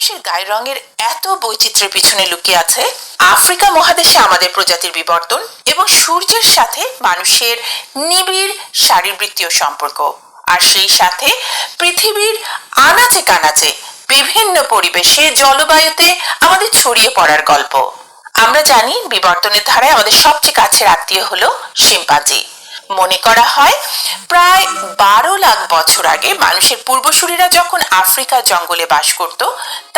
সে গায়ের রঙের এত বৈচিত্র্যের পিছনে লুকিয়ে আছে। আফ্রিকা মহাদেশে আমাদের প্রজাতির বিবর্তন এবং সূর্যের সাথে মানুষের নিবিড় শারীরবৃত্তীয় সম্পর্ক। আর সেই সাথে পৃথিবীর আনাচে কানাচে বিভিন্ন পরিবেশে জলবায়ুতে আমাদের ছড়িয়ে পড়ার গল্প। আমরা জানি বিবর্তনের ধারায় আমাদের সবচেয়ে কাছের আত্মীয় হলো শিম্পাঞ্জি। মনে করা হয়, প্রায় বারো লাখ বছর আগে মানুষের পূর্বসূরীরা যখন আফ্রিকার জঙ্গলে বাস করত,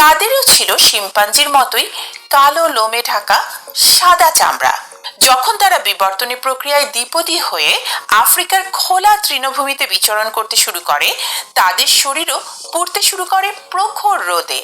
তাদেরও ছিল শিম্পাঞ্জির মতোই কালো লোমে ঢাকা সাদা চামড়া। যখন তারা বিবর্তনী প্রক্রিয়ায় দ্বিপদী হয়ে আফ্রিকার খোলা তৃণভূমিতে বিচরণ করতে শুরু করে, তাদের শরীরও পড়তে শুরু করে প্রখর রোদে।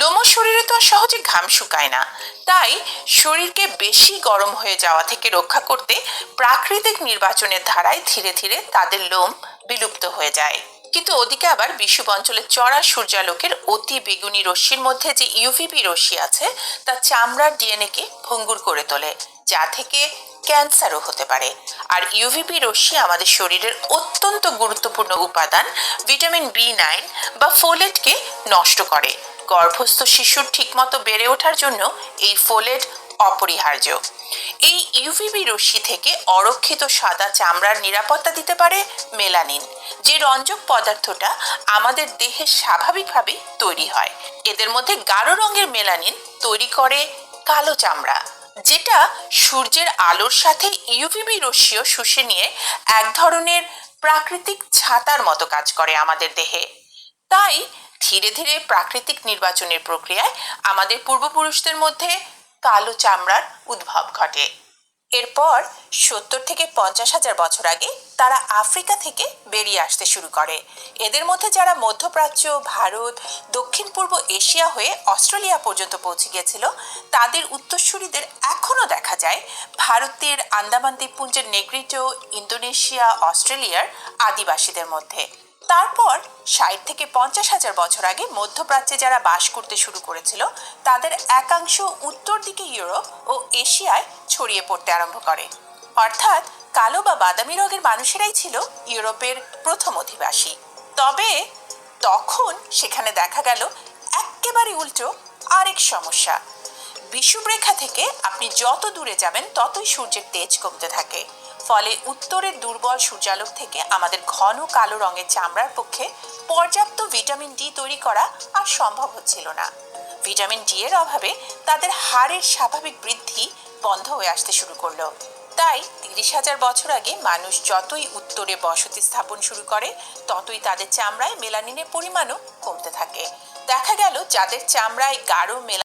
লোম শরীরে তো আর সহজে ঘাম শুকায় না। তাই শরীরকে বেশি গরম হয়ে যাওয়া থেকে রক্ষা করতে প্রাকৃতিক নির্বাচনের ধারায় ধীরে ধীরে তাদের লোম বিলুপ্ত হয়ে যায়। কিন্তু ওদিকে আবার বিষুব অঞ্চলের চড়া সূর্যালোকের অতি বেগুনি রশ্মির মধ্যে যে ইউভিবি রশ্মি আছে, তা চামড়ার ডিএনএকে ভঙ্গুর করে তোলে। যা থেকে ক্যান্সারও হতে পারে। আর ইউভিবি রশ্মি আমাদের শরীরের অত্যন্ত গুরুত্বপূর্ণ উপাদান, ভিটামিন বি নাইন বা ফোলেটকে নষ্ট করে। গর্ভস্থ শিশুর ঠিকমতো বেড়ে ওঠার জন্য এই ফোলেট অপরিহার্য। এই ইউভিবি রশ্মি থেকে অরক্ষিত সাদা চামড়ার নিরাপত্তা দিতে পারে মেলানিন, যে রঞ্জক পদার্থটা আমাদের দেহে স্বাভাবিকভাবেই তৈরি হয়। এদের মধ্যে গাঢ় রঙের মেলানিন তৈরি করে কালো চামড়া। যেটা সূর্যের আলোর সাথে ইউভিবি রশ্মিও শুষে নিয়ে এক ধরনের প্রাকৃতিক ছাতার মতো কাজ করে আমাদের দেহে। তাই ধীরে ধীরে প্রাকৃতিক নির্বাচনের প্রক্রিয়ায় আমাদের পূর্বপুরুষদের মধ্যে কালো চামড়ার উদ্ভব ঘটে। এরপর সত্তর থেকে পঞ্চাশ হাজার বছর আগে তারা আফ্রিকা থেকে বেরিয়ে আসতে শুরু করে। এদের মধ্যে যারা মধ্যপ্রাচ্য, ভারত, দক্ষিণ পূর্ব এশিয়া হয়ে অস্ট্রেলিয়া পর্যন্ত পৌঁছে গিয়েছিল, তাদের উত্তরসূরিদের এখনও দেখা যায় ভারতের আন্দামান দ্বীপপুঞ্জের নেগ্রিটো, ইন্দোনেশিয়া, অস্ট্রেলিয়ার আদিবাসীদের মধ্যে। তারপর ষাট থেকে পঞ্চাশ হাজার বছর আগে মধ্যপ্রাচ্যে যারা বাস করতে শুরু করেছিল, তাদের একাংশ উত্তর দিকে ইউরোপ ও এশিয়ায় ছড়িয়ে পড়তে আরম্ভ করে। অর্থাৎ কালো বা বাদামি রঙের মানুষেরাই ছিল ইউরোপের প্রথম অধিবাসী। তবে তখন সেখানে দেখা গেল এক্কেবারে উল্টো আরেক সমস্যা। বিষুবরেখা থেকে আপনি যত দূরে যাবেন, ততই সূর্যের তেজ কমতে থাকে। ফলে উত্তরের দুর্বল সূর্যালোক থেকে আমাদের ঘন কালো রঙের চামড়ার পক্ষে পর্যাপ্ত ভিটামিন ডি তৈরি করা আর সম্ভব হচ্ছিল না। ভিটামিন ডি এর অভাবে তাদের হাড়ের স্বাভাবিক বৃদ্ধি বন্ধ হয়ে আসতে শুরু করল। তাই তিরিশ হাজার বছর আগে মানুষ যতই উত্তরে বসতি স্থাপন শুরু করে, ততই তাদের চামড়ায় মেলানিনের পরিমাণও কমতে থাকে। দেখা গেল যাদের চামড়ায় গাঢ় মেলা